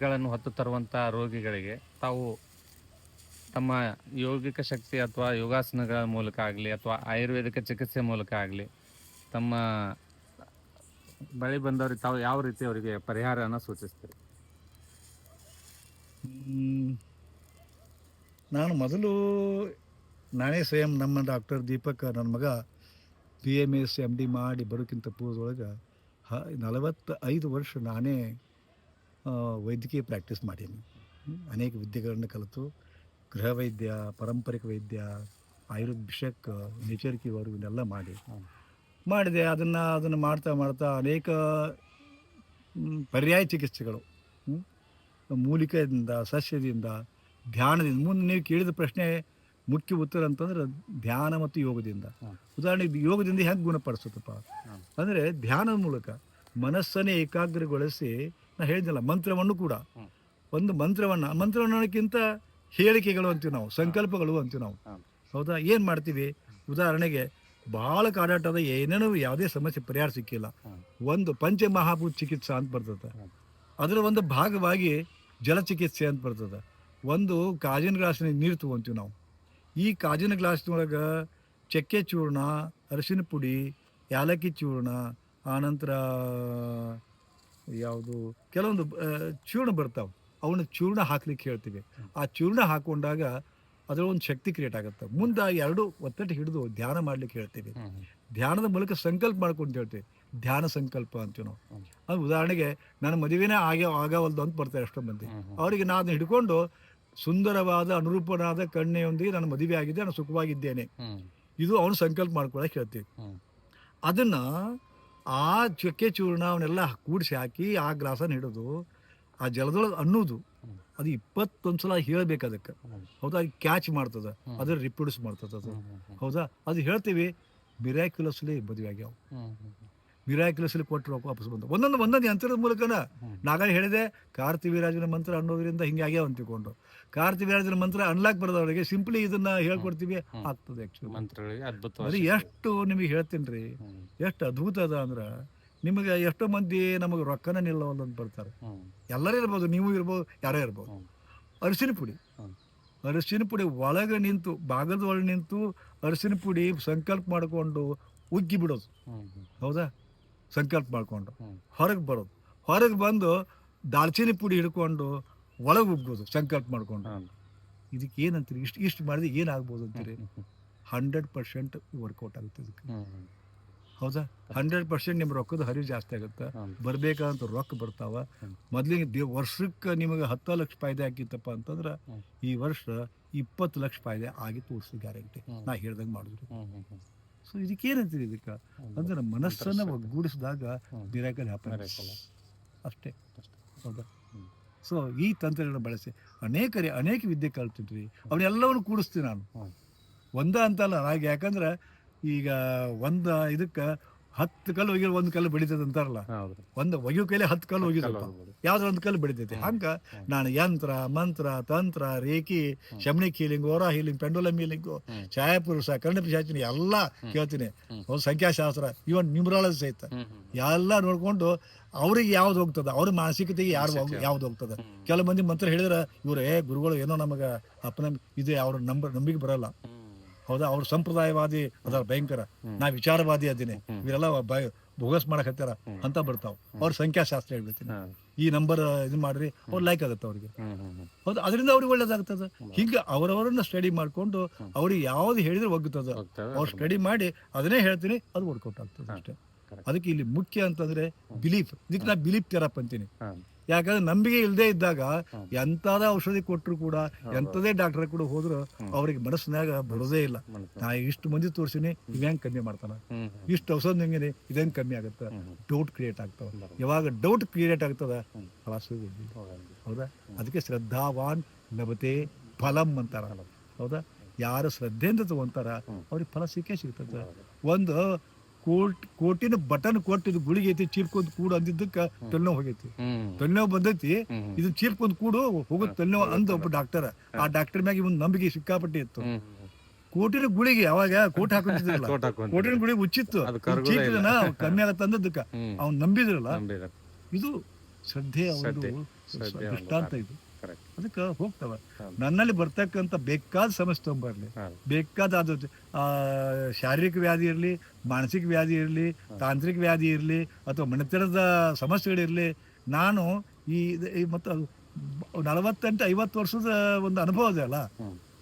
ಗಳನ್ನು ಹೊತ್ತು ತರುವಂಥ ರೋಗಿಗಳಿಗೆ ತಾವು ತಮ್ಮ ಯೋಗಿಕ ಶಕ್ತಿ ಅಥವಾ ಯೋಗಾಸನಗಳ ಮೂಲಕ ಆಗಲಿ ಅಥವಾ ಆಯುರ್ವೇದಿಕ ಚಿಕಿತ್ಸೆ ಮೂಲಕ ಆಗಲಿ ತಮ್ಮ ಬಳಿ ಬಂದವರಿಗೆ ತಾವು ಯಾವ ರೀತಿ ಅವರಿಗೆ ಪರಿಹಾರನ ಸೂಚಿಸ್ತೀರಿ? ನಾನು ಮೊದಲು ನಾನೇ ಸ್ವಯಂ ನಮ್ಮ ಡಾಕ್ಟರ್ ದೀಪಕ್ ನನ್ನ ಮಗ B M S M D ಮಾಡಿ ಬರೋಕ್ಕಿಂತ ಪೂರ್ವದೊಳಗೆ ಹ ನಲವತ್ತೈದು ವರ್ಷ ನಾನೇ ವೈದ್ಯಕೀಯ ಪ್ರಾಕ್ಟೀಸ್ ಮಾಡೀನಿ. ಅನೇಕ ವಿದ್ಯೆಗಳನ್ನು ಕಲಿತು ಗೃಹ ವೈದ್ಯ ಪಾರಂಪರಿಕ ವೈದ್ಯ ಆಯುರ್ವೇದ ನೇಚರ್ ಕ್ಯೂರ್ ಇವನ್ನೆಲ್ಲ ಮಾಡಿ. ಮಾಡಿದೆ. ಅದನ್ನು ಅದನ್ನು ಮಾಡ್ತಾ ಮಾಡ್ತಾ ಅನೇಕ ಪರ್ಯಾಯ ಚಿಕಿತ್ಸೆಗಳು. ಮೂಲಿಕೆಯಿಂದ ಸಸ್ಯದಿಂದ ಧ್ಯಾನದಿಂದ. ಮುಂದೆ ನೀವು ಕೇಳಿದ ಪ್ರಶ್ನೆ ಮುಖ್ಯ ಉತ್ತರ ಅಂತಂದ್ರೆ ಧ್ಯಾನ ಮತ್ತು ಯೋಗದಿಂದ. ಉದಾಹರಣೆಗೆ ಯೋಗದಿಂದ ಹೆಂಗೆ ಗುಣಪಡಿಸುತ್ತಪ್ಪ. ಅಂದರೆ ಧ್ಯಾನದ ಮೂಲಕ ಮನಸ್ಸನ್ನೇ ಏಕಾಗ್ರಗೊಳಿಸಿ ನಾ ಹೇಳಿದ್ನಲ್ಲ ಮಂತ್ರವನ್ನು ಕೂಡ. ಒಂದು ಮಂತ್ರವನ್ನು ಮಂತ್ರವನ್ನಕ್ಕಿಂತ ಹೇಳಿಕೆಗಳು ಅಂತೀವಿ ನಾವು ಸಂಕಲ್ಪಗಳು ಅಂತೀವಿ ನಾವು. ಹೌದಾ? ಏನು ಮಾಡ್ತೀವಿ? ಉದಾಹರಣೆಗೆ ಭಾಳ ಕಾಡಾಟದ ಏನೇನೋ ಯಾವುದೇ ಸಮಸ್ಯೆ ಪರಿಹಾರ ಸಿಕ್ಕಿಲ್ಲ. ಒಂದು ಪಂಚಮಹಾಭೂತ ಚಿಕಿತ್ಸೆ ಅಂತ ಬರ್ತದೆ. ಅದರ ಒಂದು ಭಾಗವಾಗಿ ಜಲಚಿಕಿತ್ಸೆ ಅಂತ ಬರ್ತದೆ. ಒಂದು ಕಾಜಿನ ಗ್ಲಾಸ್ನ ನೀರು ತೊಗೊಂತೀವಿ ನಾವು. ಈ ಕಾಜಿನ ಗ್ಲಾಸ್ನೊಳಗೆ ಚಕ್ಕೆ ಚೂರ್ಣ ಅರಿಶಿನ ಪುಡಿ ಏಲಕ್ಕಿ ಚೂರ್ಣ ಆನಂತರ ಯಾವುದು ಕೆಲವೊಂದು ಚೂರ್ಣ ಬರ್ತಾವೆ. ಅವನ್ನ ಚೂರ್ಣ ಹಾಕ್ಲಿಕ್ಕೆ ಹೇಳ್ತೀವಿ. ಆ ಚೂರ್ಣ ಹಾಕೊಂಡಾಗ ಅದರ ಒಂದು ಶಕ್ತಿ ಕ್ರಿಯೇಟ್ ಆಗುತ್ತೆ. ಮುಂದೆ ಎರಡು ಒತ್ತಟ್ಟು ಹಿಡಿದು ಧ್ಯಾನ ಮಾಡ್ಲಿಕ್ಕೆ ಹೇಳ್ತೀವಿ. ಧ್ಯಾನದ ಮೂಲಕ ಸಂಕಲ್ಪ ಮಾಡ್ಕೊಂಡು ಹೇಳ್ತೀವಿ. ಧ್ಯಾನ ಸಂಕಲ್ಪ ಅಂತೀವಿ ನಾವು. ಅದು ಉದಾಹರಣೆಗೆ ನನ್ನ ಮದುವೆನೇ ಆಗ ಆಗವಲ್ದು ಅಂತ ಬರ್ತಾರೆ ಎಷ್ಟೋ ಮಂದಿ. ಅವರಿಗೆ ನಾನು ಹಿಡ್ಕೊಂಡು ಸುಂದರವಾದ ಅನುರೂಪನಾದ ಕಣ್ಣೆಯೊಂದಿಗೆ ನಾನು ಮದುವೆ ಆಗಿದೆ ನಾನು ಸುಖವಾಗಿದ್ದೇನೆ. ಇದು ಅವನು ಸಂಕಲ್ಪ ಮಾಡ್ಕೊಳಕ್ಕೆ ಹೇಳ್ತೀವಿ. ಅದನ್ನು ಆ ಚಕ್ಕೆ ಚೂರ್ಣ ಅವನ್ನೆಲ್ಲ ಕೂಡಿಸಿ ಹಾಕಿ ಆ ಗ್ಲಾಸನ್ನು ಹಿಡಿದು ಆ ಜಲದೊಳಗೆ ಅನ್ನೋದು. ಅದು ಇಪ್ಪತ್ತೊಂದು ಸಲ ಹೇಳಬೇಕು ಅದಕ್ಕೆ. ಹೌದಾ? ಅದು ಕ್ಯಾಚ್ ಮಾಡ್ತದೆ. ಅದ್ರ ರಿಪ್ರೊಡ್ಯೂಸ್ ಮಾಡ್ತದೆ ಅದು. ಹೌದಾ? ಅದು ಹೇಳ್ತೀವಿ ಮಿರಾಕ್ಯುಲಸ್ಲಿ ಮದುವೆ ಆಗ್ಯಾವ ಮಿರಾಕ್ಯುಲಸ್ಲಿ ಕೊಟ್ಟರು ವಾಪಸ್ ಬಂದು. ಒಂದೊಂದು ಒಂದೊಂದು ಯಂತ್ರದ ಮೂಲಕನ ನಾಗ ಹೇಳಿದೆ ಕಾರ್ತಿವೀರಾಜನ ಮಂತ್ರ ಅನ್ನೋದ್ರಿಂದ ಹಿಂಗೆ ಆಗ್ಯಾವ ಅಂತ ತಿಳ್ಕೊಂಡು. ಕಾರ್ತಿವೀರಾಜನ ಮಂತ್ರ ಅನ್ಲಾಕ್ ಬರೋದವರಿಗೆ ಸಿಂಪ್ಲಿ ಇದನ್ನ ಹೇಳ್ಕೊಡ್ತೀವಿ. ಆಗ್ತದೆ ಆ್ಯಕ್ಚುಲಿ ಎಷ್ಟು ನಿಮಗೆ ಹೇಳ್ತೀನಿ ರೀ ಎಷ್ಟು ಅದ್ಭುತ ಅದ ಅಂದ್ರೆ ನಿಮಗೆ ಎಷ್ಟೋ ಮಂದಿ ನಮಗೆ ರೊಕ್ಕನ ನಿಲ್ಲವಲ್ಲ ಅಂತ ಬರ್ತಾರೆ. ಎಲ್ಲರೂ ಇರ್ಬೋದು ನೀವು ಇರ್ಬೋದು ಯಾರೇ ಇರ್ಬೋದು. ಅರಿಶಿನ ಪುಡಿ. ಅರಿಶಿನ ಪುಡಿ ಒಳಗೆ ನಿಂತು ಭಾಗದ ಒಳಗೆ ನಿಂತು ಅರಿಶಿನ ಪುಡಿ ಸಂಕಲ್ಪ ಮಾಡಿಕೊಂಡು ಉಗ್ಗಿ ಬಿಡೋದು. ಹೌದಾ? ಸಂಕಲ್ಪ ಮಾಡಿಕೊಂಡು ಹೊರಗೆ ಬರೋದು. ಹೊರಗೆ ಬಂದು ದಾಲ್ಚಿನ್ನಿ ಪುಡಿ ಹಿಡ್ಕೊಂಡು ಒಳಗೆ ಉಗ್ಗೋದು ಸಂಕಲ್ಪ ಮಾಡ್ಕೊಂಡು. ಇದಕ್ಕೆ ಏನಂತೀರಿ? ಇಷ್ಟು ಇಷ್ಟು ಮಾಡಿದ್ರೆ ಏನಾಗ್ಬೋದು ಅಂತೀರಿ? ಹಂಡ್ರೆಡ್ ಪರ್ಸೆಂಟ್ ವರ್ಕೌಟ್ ಆಗುತ್ತೆ ಇದಕ್ಕೆ. ಹೌದಾ? ಹಂಡ್ರೆಡ್ ಪರ್ಸೆಂಟ್ ನಿಮ್ಮ ರೊಕ್ಕದ ಹರಿವು ಜಾಸ್ತಿ ಆಗುತ್ತೆ. ಬರ್ಬೇಕಾದಂತ ರೊಕ್ಕ ಬರ್ತಾವ. ಮೊದಲಿಗೆ ದೇ ವರ್ಷಕ್ಕೆ ನಿಮಗೆ ಹತ್ತು ಲಕ್ಷ ಫಾಯ್ದೆ ಆಗಿತ್ತಪ್ಪ ಅಂತಂದ್ರೆ ಈ ವರ್ಷ ಇಪ್ಪತ್ತು ಲಕ್ಷ ಫಾಯ್ದೆ ಆಗಿ ತೋರಿಸಿ ಗ್ಯಾರಂಟಿ. ನಾ ಹೇಳ್ದಂಗೆ ಮಾಡಿದ್ರು. ಸೊ ಇದಕ್ಕೇನಂತೀರಿ ಇದಕ್ಕೆ? ಅಂದ್ರೆ ಮನಸ್ಸನ್ನ ಒಗ್ಗೂಡಿಸಿದಾಗ ಮಿರಾಕಲ್ ಹ್ಯಾಪನ್. ಅಷ್ಟೇ. ಅಷ್ಟೇ. ಹೌದಾ? ಸೊ ಈ ತಂತ್ರಗಳನ್ನ ಬಳಸಿ. ಅನೇಕ ರೀ- ಅನೇಕ ವಿದ್ಯೆ ಕಲ್ತಿದ್ವಿ. ಅವನ್ನೆಲ್ಲವನ್ನು ಕೂಡಿಸ್ತೀನಿ ನಾನು. ಒಂದ ಅಂತಲ್ಲ ಹಾಗೆ ಯಾಕಂದ್ರೆ ಈಗ ಒಂದು ಇದಕ್ಕೆ ಹತ್ತು ಕಲ್ಲು ಒಗಿ ಒಂದು ಕಲ್ಲು ಬೆಳಿತದೆ ಅಂತಾರಲ್ಲ? ಒಂದು ಒಗಿಯೋ ಕೈಲಿ ಹತ್ತು ಕಲ್ಲು ಒಗಿ ಯಾವ್ದಾರ ಒಂದು ಕಲ್ಲು ಬೆಳಿತೈತಿ. ಹಂಗ ನಾನು ಯಂತ್ರ ಮಂತ್ರ ತಂತ್ರ reiki ಶಮಣಿ healing aura healing pendulum healing. ಛಾಯಾಪುರುಷ ಕರ್ಣ ಪಿಶಾಚಿನಿ ಎಲ್ಲ. ಕೇಳ್ತೀನಿ. ಸಂಖ್ಯಾಶಾಸ್ತ್ರ ಇವನ್ ನ್ಯೂಮರಾಲಜಿ ಸಹಿತ. ಎಲ್ಲ ನೋಡ್ಕೊಂಡು ಅವ್ರಿಗೆ ಯಾವ್ದು ಹೋಗ್ತದ? ಅವ್ರ ಮಾನಸಿಕತೆಗೆ ಯಾರು. ಯಾವ್ದು? ಹೋಗ್ತದ? ಕೆಲವು ಮಂದಿ ಮಂತ್ರ ಹೇಳಿದ್ರೆ ಇವ್ರು ಏ ಗುರುಗಳು ಏನೋ ನಮಗೆ ಅಪ್ಪನ ಇದು ಅವ್ರ ನಂಬರ್ ನಂಬಿಕೆ ಬರಲ್ಲ. ಹೌದಾ? ಅವ್ರ ಸಂಪ್ರದಾಯವಾದಿ ಅದರ ಭಯಂಕರ. ನಾ ವಿಚಾರವಾದಿ ಅದೀನಿ. ಇವರೆಲ್ಲ ಬೋಗಸ್ ಮಾಡಕತ್ತಾರ ಅಂತ ಬರ್ತಾವ. ಅವ್ರ ಸಂಖ್ಯಾಶಾಸ್ತ್ರ ಹೇಳ್ಬಿಡ್ತೀನಿ. ಈ ನಂಬರ್ ಇದು ಮಾಡ್ರಿ ಅವ್ರ ಲೈಕ್ ಆಗುತ್ತೆ ಅವ್ರಿಗೆ. ಹೌದು ಅದರಿಂದ ಅವ್ರಿಗೆ ಒಳ್ಳೇದಾಗ್ತದ. ಹಿಂಗ ಅವರವರನ್ನ ಸ್ಟಡಿ ಮಾಡ್ಕೊಂಡು. ಅವ್ರಿಗೆ ಯಾವ್ದು ಹೇಳಿದ್ರೆ ಒಗ್ಗುತ್ತದ ಅವ್ರು ಸ್ಟಡಿ ಮಾಡಿ ಅದನ್ನೇ ಹೇಳ್ತೀನಿ ಅದು ಹಾ, ಅಷ್ಟೇ. ಅದಕ್ಕೆ ಇಲ್ಲಿ ಮುಖ್ಯ ಅಂತಂದ್ರೆ ಬಿಲೀಫ್ ಇದಕ್ಕೆ ನಾ ಬಿಲೀಫ್ ತೆರಪ್ ಅಂತೀನಿ. ಯಾಕಂದ್ರೆ ನಂಬಿಕೆ ಇಲ್ಲದೆ ಇದ್ದಾಗ ಎಂತದ ಔಷಧಿ ಕೊಟ್ಟರು ಕೂಡ. ಎಂಥದೇ ಡಾಕ್ಟರ್ ಕೂಡ ಹೋದ್ರು. ಅವ್ರಿಗೆ ಮನಸ್ಸಿನಾಗ ಬರೋದೇ ಇಲ್ಲ. ನಾ ಇಷ್ಟು ಮಂದಿ ತೋರಿಸಿನಿ ಇವ್ಯಾಂಗ್ ಕಮ್ಮಿ ಮಾಡ್ತಾನ. ಇಷ್ಟು ಔಷಧ ನಿಂಗೆ ಇದೇನ್ ಕಮ್ಮಿ ಆಗುತ್ತೆ? ಡೌಟ್ ಕ್ರಿಯೇಟ್ ಆಗ್ತಾವ. ಯಾವಾಗ ಡೌಟ್ ಕ್ರಿಯೇಟ್ ಆಗ್ತದ. ಹೌದಾ? ಅದಕ್ಕೆ ಶ್ರದ್ಧಾವಾನ್ ಲಭತೆ ಫಲಂ ಅಂತಾರ. ಹೌದಾ. ಯಾರು ಶ್ರದ್ಧೆಯಿಂದ ತಗೊಂತಾರ. ಅವ್ರಿಗೆ ಫಲ ಸಿಕ್ಕೇ ಸಿಗ್ತದೆ. ಒಂದು ಕೋಟ್ ಕೋಟಿನ ಬಟನ್ ಕೊಟ್ಟಿದ್ದು ಗುಳಿಗೆ ಐತಿ ಚೀರ್ಕೊಂಡ್ ಕೂಡು ಅಂದಿದ್ದಕ್ಕ ತಲೆನೋವು ಹೋಗೈತಿ. ತಲೆನೋವು ಬಂದೈತಿ ಇದು ಚೀರ್ಕೊಂಡ್ ಕೂಡು ಹೋಗೋ ತಲೆನೋವು ಅಂದ ಒಬ್ಬ ಡಾಕ್ಟರ್. ಆ ಡಾಕ್ಟರ್ ಮ್ಯಾಗ ಒಂದು ನಂಬಿಕೆ ಸಿಕ್ಕಾಪಟ್ಟೆ ಇತ್ತು. ಕೋಟಿನ ಗುಳಿಗೆ ಅವಾಗ ಕೋಟ್ ಹಾಕೊಂಡಿದ್ರಲ್ಲ ಕೋಟಿನ ಗುಳಿಗೆ ಉಚ್ಚಿತ್ತು. ಚೀಟಿನ ಕಮ್ಮಿ ಆಗತ್ತ ಅಂದದ್ದಕ್ಕ ಅವ್ನು ನಂಬಿದ್ರಲ್ಲ? ಇದು ಶ್ರದ್ಧೆ ಅವರು ಒಂದು ದೃಷ್ಟಾಂತ ಇದು. ಅದಕ್ಕೆ ಹೋಗ್ತವ. ನನ್ನಲ್ಲಿ ಬರ್ತಕ್ಕಂಥ ಬೇಕಾದ ಸಮಸ್ಯೆ ತೊಗೊಂಬರ್ಲಿ. ಬೇಕಾದ ಅದು ಆ, ಶಾರೀರಿಕ ವ್ಯಾಧಿ ಇರಲಿ ಮಾನಸಿಕ ವ್ಯಾಧಿ ಇರಲಿ ತಾಂತ್ರಿಕ ವ್ಯಾಧಿ ಇರಲಿ ಅಥವಾ ಮನೆತರದ ಸಮಸ್ಯೆಗಳಿರಲಿ ನಾನು ಈ ಮತ್ತು ನಲವತ್ತೆಂಟು ಐವತ್ತು ವರ್ಷದ ಒಂದು ಅನುಭವ ಇದೆ ಅಲ್ಲ?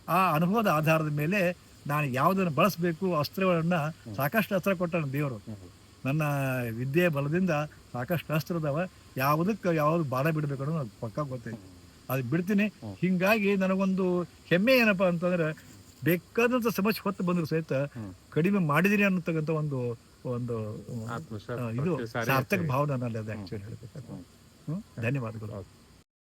ಆ ಅನುಭವದ ಆಧಾರದ ಮೇಲೆ ನಾನು ಯಾವುದನ್ನು ಬಳಸಬೇಕು ಅಸ್ತ್ರಗಳನ್ನು ಸಾಕಷ್ಟು ಅಸ್ತ್ರ ಕೊಟ್ಟಾನ ದೇವರು. ನನ್ನ ವಿದ್ಯೆ ಬಲದಿಂದ ಸಾಕಷ್ಟು ಅಸ್ತ್ರ ಅದಾವ. ಯಾವುದಕ್ಕೆ ಯಾವ್ದು ಬಾಡ ಬಿಡಬೇಕು ಅನ್ನೋದು ಪಕ್ಕ ಗೊತ್ತೈತಿ. ಅದು ಬಿಡ್ತೀನಿ. ಹಿಂಗಾಗಿ ನನಗೊಂದು ಹೆಮ್ಮೆ ಏನಪ್ಪಾ ಅಂತಂದ್ರೆ ಬೇಕಾದಂತ ಸಮಸ್ಯೆ ಹೊತ್ತು ಬಂದ್ರು ಸಹಿತ ಕಡಿಮೆ ಮಾಡಿದಿರಿ ಅನ್ನತಕ್ಕಂತ ಒಂದು ಒಂದು ಇದು ಸಾರ್ಥಕ ಭಾವನೆ ಭಾವ ನನ್ನಲ್ಲಿ ಅದು ಆಕ್ಚುಲಿ ಧನ್ಯವಾದಗಳು.